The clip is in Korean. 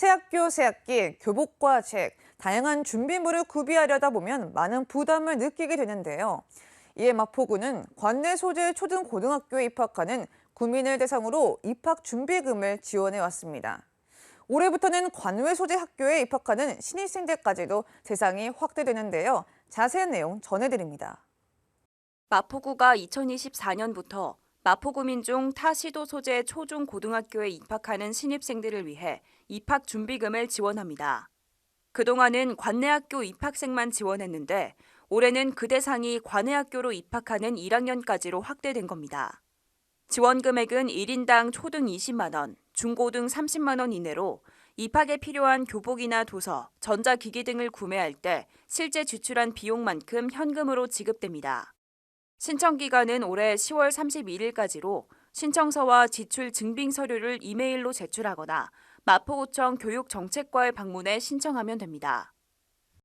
새학교 새학기, 교복과 책, 다양한 준비물을 구비하려다 보면 많은 부담을 느끼게 되는데요. 이에 마포구는 관내 소재 초등 고등학교에 입학하는 구민을 대상으로 입학 준비금을 지원해 왔습니다. 올해부터는 관외 소재 학교에 입학하는 신입생들까지도 대상이 확대되는데요. 자세한 내용 전해드립니다. 마포구가 2024년부터 마포구민 중 타 시도 소재 초중 고등학교에 입학하는 신입생들을 위해 입학 준비금을 지원합니다. 그동안은 관내 학교 입학생만 지원했는데 올해는 그 대상이 관외학교로 입학하는 1학년까지로 확대된 겁니다. 지원 금액은 1인당 초등 20만 원, 중고등 30만 원 이내로 입학에 필요한 교복이나 도서, 전자기기 등을 구매할 때 실제 지출한 비용만큼 현금으로 지급됩니다. 신청 기간은 올해 10월 31일까지로 신청서와 지출 증빙 서류를 이메일로 제출하거나 마포구청 교육정책과에 방문해 신청하면 됩니다.